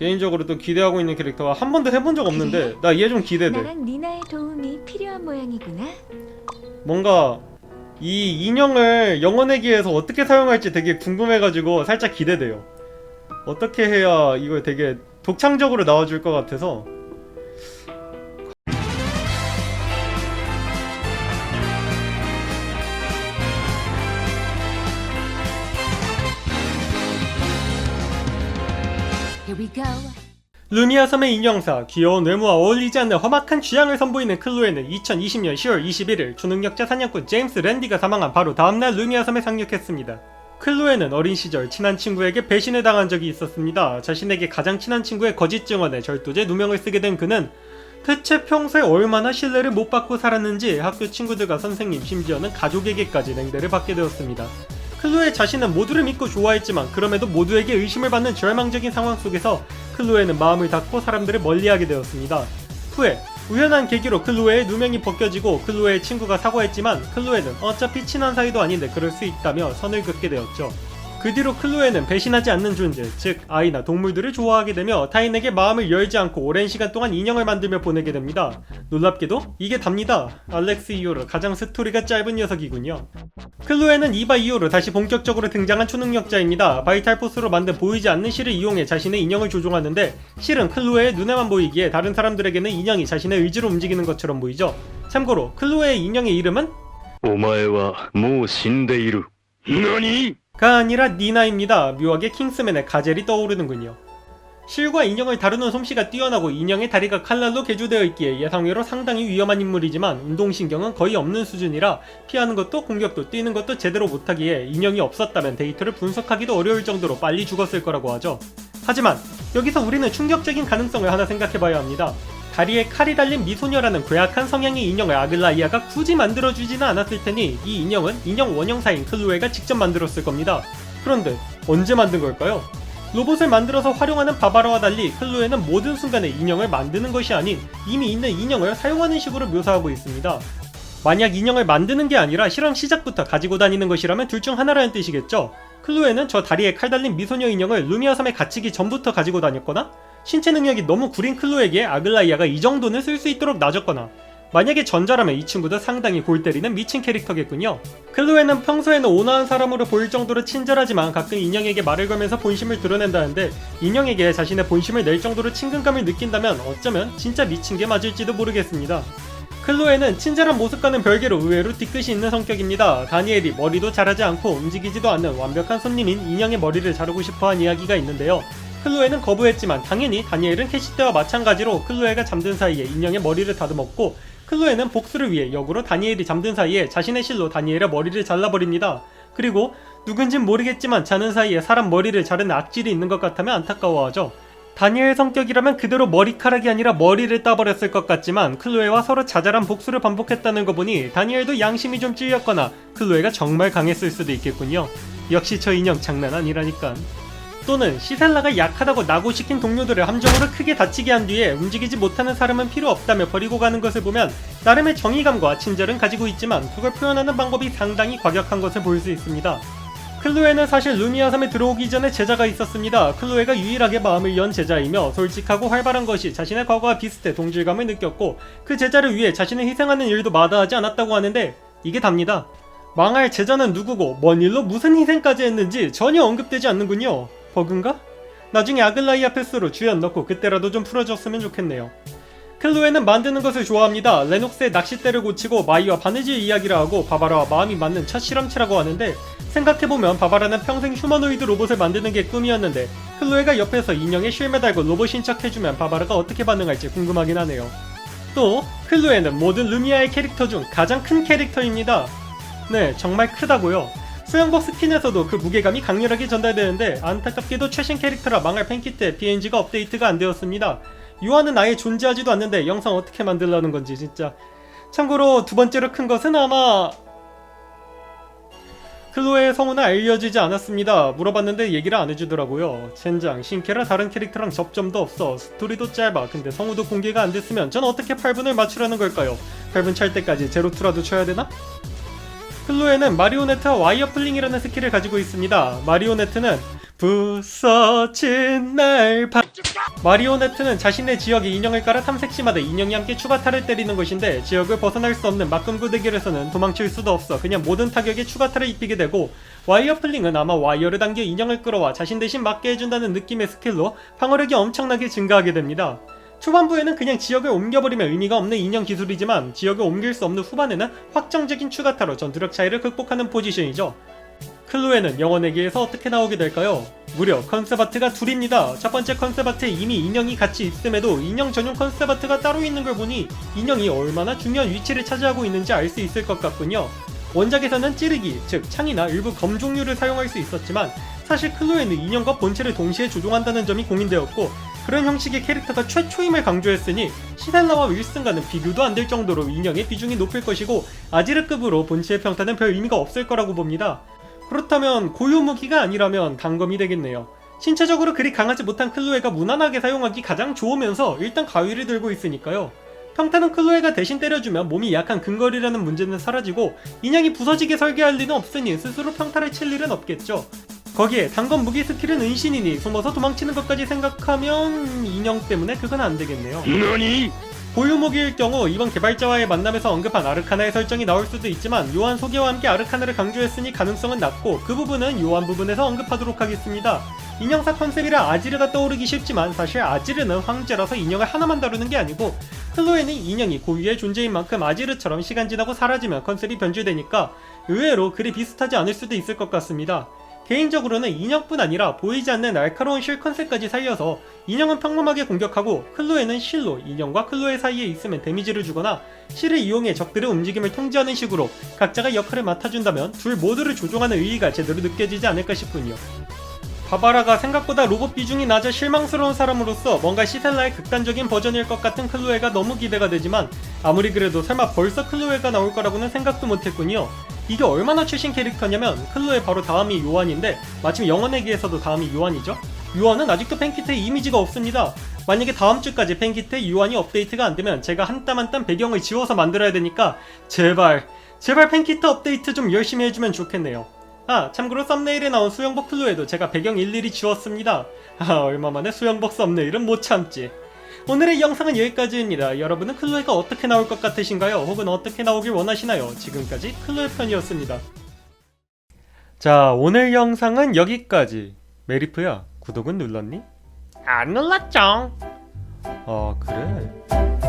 개인적으로 또 기대하고 있는 캐릭터가 한 번도 해본 적 없는데 나 얘 좀 기대돼. 나랑 니나의 도움이 필요한 모양이구나. 뭔가 이 인형을 영혼의기에서 어떻게 사용할지 되게 궁금해가지고 살짝 기대돼요. 어떻게 해야 이걸 되게 독창적으로 나와줄 것 같아서 루미아 섬의 인형사, 귀여운 외모와 어울리지 않는 험악한 취향을 선보이는 클로에는 2020년 10월 21일 초능력자 사냥꾼 제임스 랜디가 사망한 바로 다음날 루미아 섬에 상륙했습니다. 클로에는 어린 시절 친한 친구에게 배신을 당한 적이 있었습니다. 자신에게 가장 친한 친구의 거짓 증언에 절도제 누명을 쓰게 된 그는 대체 평소에 얼마나 신뢰를 못 받고 살았는지 학교 친구들과 선생님 심지어는 가족에게까지 냉대를 받게 되었습니다. 클로에 자신은 모두를 믿고 좋아했지만 그럼에도 모두에게 의심을 받는 절망적인 상황 속에서 클로에는 마음을 닫고 사람들을 멀리하게 되었습니다. 후에 우연한 계기로 클로에의 누명이 벗겨지고 클로에의 친구가 사과했지만 클로에는 어차피 친한 사이도 아닌데 그럴 수 있다며 선을 긋게 되었죠. 그 뒤로 클로에는 배신하지 않는 존재, 즉 아이나 동물들을 좋아하게 되며 타인에게 마음을 열지 않고 오랜 시간 동안 인형을 만들며 보내게 됩니다. 놀랍게도 이게 답니다. 알렉스 이후로 가장 스토리가 짧은 녀석이군요. 클로에는 이바 이후로 다시 본격적으로 등장한 초능력자입니다. 바이탈 포스로 만든 보이지 않는 실을 이용해 자신의 인형을 조종하는데 실은 클로에의 눈에만 보이기에 다른 사람들에게는 인형이 자신의 의지로 움직이는 것처럼 보이죠. 참고로 클로에의 인형의 이름은 오마에와 모 신데이루. 너니? 가 아니라 니나입니다. 묘하게 킹스맨의 가젤이 떠오르는군요. 실과 인형을 다루는 솜씨가 뛰어나고 인형의 다리가 칼날로 개조되어 있기에 예상외로 상당히 위험한 인물이지만 운동신경은 거의 없는 수준이라 피하는 것도 공격도 뛰는 것도 제대로 못하기에 인형이 없었다면 데이터를 분석하기도 어려울 정도로 빨리 죽었을 거라고 하죠. 하지만 여기서 우리는 충격적인 가능성을 하나 생각해봐야 합니다. 다리에 칼이 달린 미소녀라는 괴악한 성향의 인형을 아글라이아가 굳이 만들어주지는 않았을 테니 이 인형은 인형 원형사인 클로에가 직접 만들었을 겁니다. 그런데 언제 만든 걸까요? 로봇을 만들어서 활용하는 바바라와 달리 클로에는 모든 순간에 인형을 만드는 것이 아닌 이미 있는 인형을 사용하는 식으로 묘사하고 있습니다. 만약 인형을 만드는 게 아니라 실험 시작부터 가지고 다니는 것이라면 둘 중 하나라는 뜻이겠죠. 클로에는 저 다리에 칼 달린 미소녀 인형을 루미아 섬에 갇히기 전부터 가지고 다녔거나 신체 능력이 너무 구린 클로에게 아글라이아가 이 정도는 쓸 수 있도록 놔줬거나 만약에 전자라면 이 친구도 상당히 골 때리는 미친 캐릭터겠군요. 클로에는 평소에는 온화한 사람으로 보일 정도로 친절하지만 가끔 인형에게 말을 걸면서 본심을 드러낸다는데 인형에게 자신의 본심을 낼 정도로 친근감을 느낀다면 어쩌면 진짜 미친 게 맞을지도 모르겠습니다. 클로에는 친절한 모습과는 별개로 의외로 뒤끝이 있는 성격입니다. 다니엘이 머리도 자라지 않고 움직이지도 않는 완벽한 손님인 인형의 머리를 자르고 싶어 한 이야기가 있는데요. 클로에는 거부했지만 당연히 다니엘은 캐시 때와 마찬가지로 클로에가 잠든 사이에 인형의 머리를 다듬었고 클로에는 복수를 위해 역으로 다니엘이 잠든 사이에 자신의 실로 다니엘의 머리를 잘라버립니다. 그리고 누군진 모르겠지만 자는 사이에 사람 머리를 자르는 악질이 있는 것 같다면 안타까워하죠. 다니엘 성격이라면 그대로 머리카락이 아니라 머리를 따버렸을 것 같지만 클로에와 서로 자잘한 복수를 반복했다는 거 보니 다니엘도 양심이 좀 찔렸거나 클로에가 정말 강했을 수도 있겠군요. 역시 저 인형 장난 아니라니까. 또는 시셀라가 약하다고 낙오시킨 동료들을 함정으로 크게 다치게 한 뒤에 움직이지 못하는 사람은 필요 없다며 버리고 가는 것을 보면 나름의 정의감과 친절은 가지고 있지만 그걸 표현하는 방법이 상당히 과격한 것을 볼 수 있습니다. 클로에는 사실 루미아 섬에 들어오기 전에 제자가 있었습니다. 클로에가 유일하게 마음을 연 제자이며 솔직하고 활발한 것이 자신의 과거와 비슷해 동질감을 느꼈고 그 제자를 위해 자신을 희생하는 일도 마다하지 않았다고 하는데 이게 답니다. 망할 제자는 누구고 뭔 일로 무슨 희생까지 했는지 전혀 언급되지 않는군요. 버그인가? 나중에 아글라이아 패스로 주연 넣고 그때라도 좀 풀어줬으면 좋겠네요. 클로에는 만드는 것을 좋아합니다. 레녹스의 낚싯대를 고치고 마이와 바느질 이야기를 하고 바바라와 마음이 맞는 첫 실험체라고 하는데 생각해보면 바바라는 평생 휴머노이드 로봇을 만드는 게 꿈이었는데 클로에가 옆에서 인형에 실 매 달고 로봇인 척 해주면 바바라가 어떻게 반응할지 궁금하긴 하네요. 또 클로에는 모든 루미아의 캐릭터 중 가장 큰 캐릭터입니다. 네, 정말 크다고요. 수영복 스킨에서도 그 무게감이 강렬하게 전달되는데 안타깝게도 최신 캐릭터라 망할 팬키 때 BNG가 업데이트가 안 되었습니다. 유아는 아예 존재하지도 않는데 영상 어떻게 만들라는 건지 진짜. 참고로 두 번째로 큰 것은 아마 클로에의 성우는 알려지지 않았습니다. 물어봤는데 얘기를 안 해주더라고요. 젠장, 신캐라 다른 캐릭터랑 접점도 없어. 스토리도 짧아. 근데 성우도 공개가 안 됐으면 전 어떻게 8분을 맞추라는 걸까요? 8분 찰 때까지 제로투라도 쳐야 되나? 클로에는 마리오네트와 와이어 플링이라는 스킬을 가지고 있습니다. 마리오네트는 부서진 날 바... 마리오네트는 자신의 지역에 인형을 깔아 탐색시마다 인형이 함께 추가 타를 때리는 것인데 지역을 벗어날 수 없는 막금구 대결에서는 도망칠 수도 없어 그냥 모든 타격에 추가 타를 입히게 되고 와이어 플링은 아마 와이어를 당겨 인형을 끌어와 자신 대신 맞게 해준다는 느낌의 스킬로 방어력이 엄청나게 증가하게 됩니다. 초반부에는 그냥 지역을 옮겨버리면 의미가 없는 인형 기술이지만 지역을 옮길 수 없는 후반에는 확정적인 추가타로 전투력 차이를 극복하는 포지션이죠. 클로에는 영혼에게에서 어떻게 나오게 될까요? 무려 컨셉 아트가 둘입니다. 첫 번째 컨셉 아트에 이미 인형이 같이 있음에도 인형 전용 컨셉 아트가 따로 있는 걸 보니 인형이 얼마나 중요한 위치를 차지하고 있는지 알 수 있을 것 같군요. 원작에서는 찌르기, 즉 창이나 일부 검 종류를 사용할 수 있었지만 사실 클로에는 인형과 본체를 동시에 조종한다는 점이 고민되었고 그런 형식의 캐릭터가 최초임을 강조했으니 시셀라와 윌슨과는 비교도 안 될 정도로 인형의 비중이 높을 것이고 아지르급으로 본체의 평타는 별 의미가 없을 거라고 봅니다. 그렇다면 고유 무기가 아니라면 단검이 되겠네요. 신체적으로 그리 강하지 못한 클로에가 무난하게 사용하기 가장 좋으면서 일단 가위를 들고 있으니까요. 평타는 클로에가 대신 때려주면 몸이 약한 근거리라는 문제는 사라지고 인형이 부서지게 설계할 리는 없으니 스스로 평타를 칠 일은 없겠죠. 거기에 단검 무기 스킬은 은신이니 숨어서 도망치는 것까지 생각하면 인형 때문에 그건 안 되겠네요. 何 고유 무기일 경우 이번 개발자와의 만남에서 언급한 아르카나의 설정이 나올 수도 있지만 요한 소개와 함께 아르카나를 강조했으니 가능성은 낮고 그 부분은 요한 부분에서 언급하도록 하겠습니다. 인형사 컨셉이라 아지르가 떠오르기 쉽지만 사실 아지르는 황제라서 인형을 하나만 다루는 게 아니고 클로에는 인형이 고유의 존재인 만큼 아지르처럼 시간 지나고 사라지면 컨셉이 변주되니까 의외로 그리 비슷하지 않을 수도 있을 것 같습니다. 개인적으로는 인형뿐 아니라 보이지 않는 날카로운 실 컨셉까지 살려서 인형은 평범하게 공격하고 클로에는 실로 인형과 클로의 사이에 있으면 데미지를 주거나 실을 이용해 적들의 움직임을 통제하는 식으로 각자가 역할을 맡아준다면 둘 모두를 조종하는 의의가 제대로 느껴지지 않을까 싶군요. 바바라가 생각보다 로봇 비중이 낮아 실망스러운 사람으로서 뭔가 시셀라의 극단적인 버전일 것 같은 클로에가 너무 기대가 되지만 아무리 그래도 설마 벌써 클로에가 나올 거라고는 생각도 못했군요. 이게 얼마나 최신 캐릭터냐면 클로의 바로 다음이 요한인데 마침 영원에게에서도 다음이 요한이죠. 요한은 아직도 팬키트에 이미지가 없습니다. 만약에 다음 주까지 팬키트에 요한이 업데이트가 안 되면 제가 한 땀 한 땀 배경을 지워서 만들어야 되니까 제발 제발 팬키트 업데이트 좀 열심히 해주면 좋겠네요. 아 참고로 썸네일에 나온 수영복 클로에도 제가 배경 일일이 지웠습니다. 아 얼마 만에 수영복 썸네일은 못 참지. 오늘의 영상은 여기까지입니다. 여러분은 클로에가 어떻게 나올 것 같으신가요? 혹은 어떻게 나오길 원하시나요? 지금까지 클로에 편이었습니다. 자, 오늘 영상은 여기까지. 메리프야, 구독은 눌렀니? 안 눌렀죠. 아, 그래.